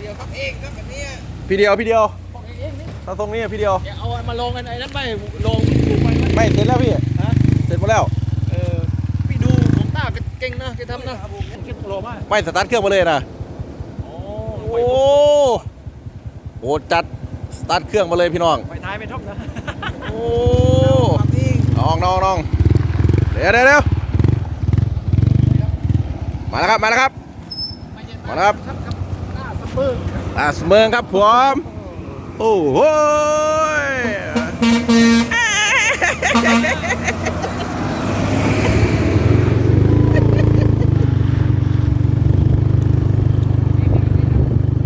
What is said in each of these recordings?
เดียวครับเองครับแบบเนี้ยพี่เดียวพี่เดียวบอกเองนี่ถ้าทรงนี้อะพี่เดียวอย่าเอามาลงกันไอ้นั้นไปลงถูกไปไหมไม่เสร็จแล้วพี่ฮะเสร็จหมดแล้วเออพี่ดูของต้าแกเก่งนะแกทำนะแกโลมากไม่สตาร์ทเครื่องมาเลยนะโอ้โอ้โหจัดสตาร์ทเครื่องมาเลยพี่น้องไฟท้ายไม่ทบนะโอ้น้องน้องน้องเดี๋ยวเดี๋ยวเดี๋ยวมาแล้วครับมาแล้วครับมาแล้วครับ ครับครับหน้าสเปิงอ่าเสมอครับผม โอ้โห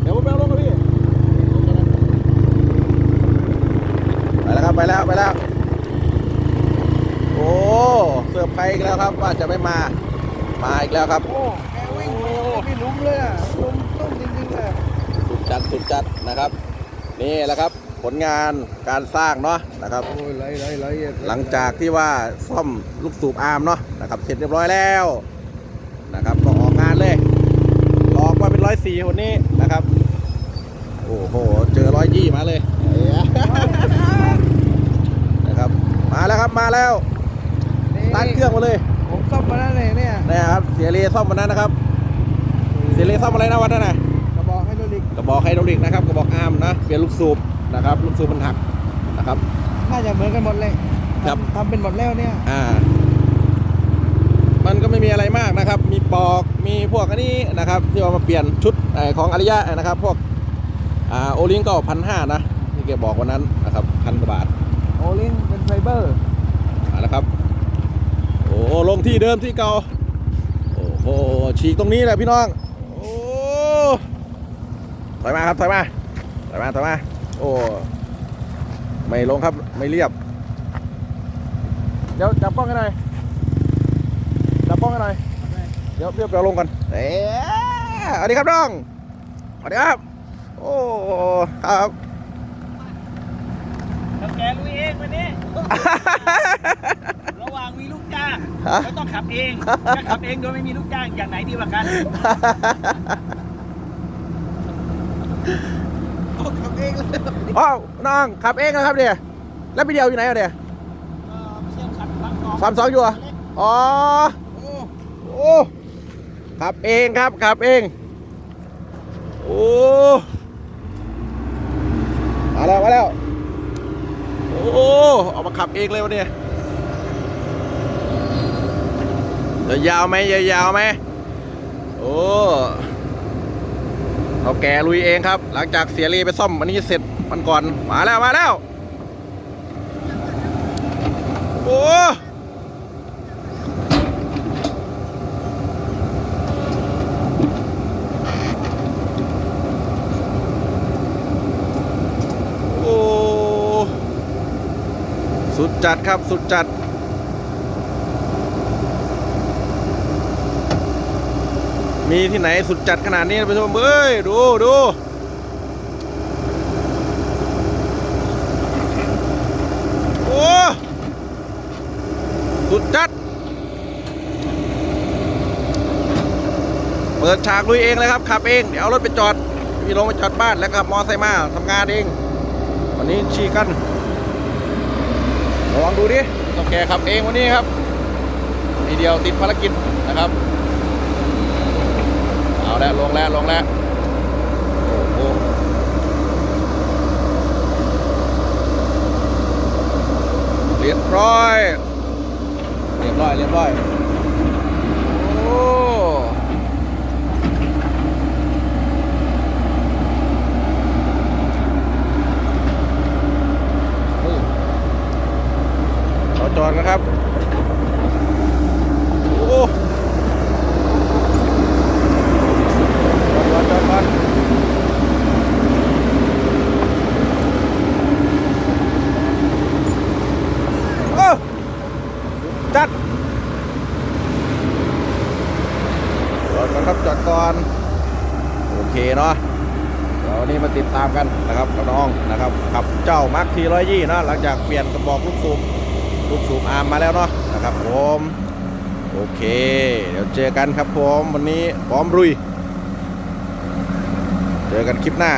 เดี๋ยวผมไปลงกับพี่ไปแล้วครับไปแล้วไปแล้ว โอ้เสือร์ไพรส์อีกแล้วครับว่าจะไม่มา มาอีกแล้วครับ โอ้แกวิ่งไม่ลุ้มเลยอะลุ้มต้ม จริงๆเลยสุดจัดสุดจัดนะครับ นี่แหละครับผลงานการสร้างเนาะนะครับโอ้ยไหลไหลไหลหลังจากที่ว่าซ่อมลูกสูบอาร์มเนาะนะครับเสร็จเรียบร้อยแล้วนะครับก็ออกงานเลยออกมาเป็นร้อยสี่คนนี้นะครับ โอ้โห เจอร้อยยี่มาเลยนะครับ มาแล้วครับมาแล้วตั้งเครื่องมาเลย ผมซ่อมมาแล้วเนี่ยเนี่ยนะครับเสียเรซ่อมวันนั้นนะครับ เสียเรซ่อมอะไรนะวันนั้นนะ กกระบอกไฮดรอลิกนะครับกระบอกอาร์มนะเปลี่ยนลูกสูบนะครับลูกสูบมันหักนะครับ น่าจะเหมือนกันหมดเลยครับ ทำทำเป็นหมดแล้วเนี่ยอ่า มันก็ไม่มีอะไรมากนะครับ มีปอกมีพวกอันนี้นะครับ ที่เอามาเปลี่ยนชุดเอ่อของอริยะนะครับ พวกอ่าโอลิงก็พันห้านะที่แกบอกวันนั้นนะครับพันกว่าบาทโอลิงเป็นไฟเบอร์เอาละครับโอ้ลงที่เดิมที่เก่าโอ้โหฉีกตรงนี้แหละพี่น้องโอ้ ถอยมาครับถอยมาถอยมาถอยมาโอ้ไม่ลงครับไม่เรียบ เดี๋ยวจับกล้องกันหน่อยจับกล้องกันหน่อยเดี๋ยวเรียบเราลงกันเอ๊ะสวัสดีครับน้องสวัสดีครับ โอ้ครับแล้วแกลุยเองวันนี้ ระหว่างมีลูกจ้างฮะก็ต้องขับเองถ้าขับเองโดยไม่มีลูกจ้างอย่างไหนดีกว่ากัน ขับเองเลยอ้าวน้องขับเองนะครับเดี๋ยแล้วพี่เดียวอยู่ไหนอะเดี๋ยก็เชี่ยวขับฟังสองสามสองอยู่เหรออ๋อโอ้โอ้ขับเองครับขับเองโอ้มาแล้วมาแล้วโอ้เอามาขับเองเลยวันนี้จะยาวไหมยาวๆไหมโอ้ เราแกลุยเองครับ หลังจากเสียรีไปซ่อมอันนี้เสร็จมันก่อนมาแล้วมาแล้ว โอ้สุดจัดครับ สุดจัด มีที่ไหนสุดจัดขนาดนี้ท่านผู้ชมเอ้ย ดูดูโอ้สุดจัด เปิดฉากลุยเองเลยครับ ขับเอง เดี๋ยวเอารถไปจอด มีลงไปจอดบ้านแล้วก็ขับมอไซค์มาทำงานเอง วันนี้ชี้กันลองดูดิต้องแกขับเองวันนี้ครับทีเดียวติดภารกิจนะครับ เอาแล้วลงแล้วลงแล้วโอ้โหเรียบร้อย เรียบร้อย เรียบร้อย โอ้นี่เราจอดนะครับ โอ้จอดจอดจอดโอ้จัด จอด ก่อน โอเคเนาะเดี๋ยววันนี้มาติดตามกันนะครับกับน้องนะครับขับเจ้ามาร์คทีร้อยยี่นะหลังจากเปลี่ยนกระบอกลูกสูบลูกสูบอาร์มมาแล้วเนาะนะครับผมโอเค เดี๋ยวเจอกันครับผมวันนี้พร้อมรุย เจอกันคลิปหน้า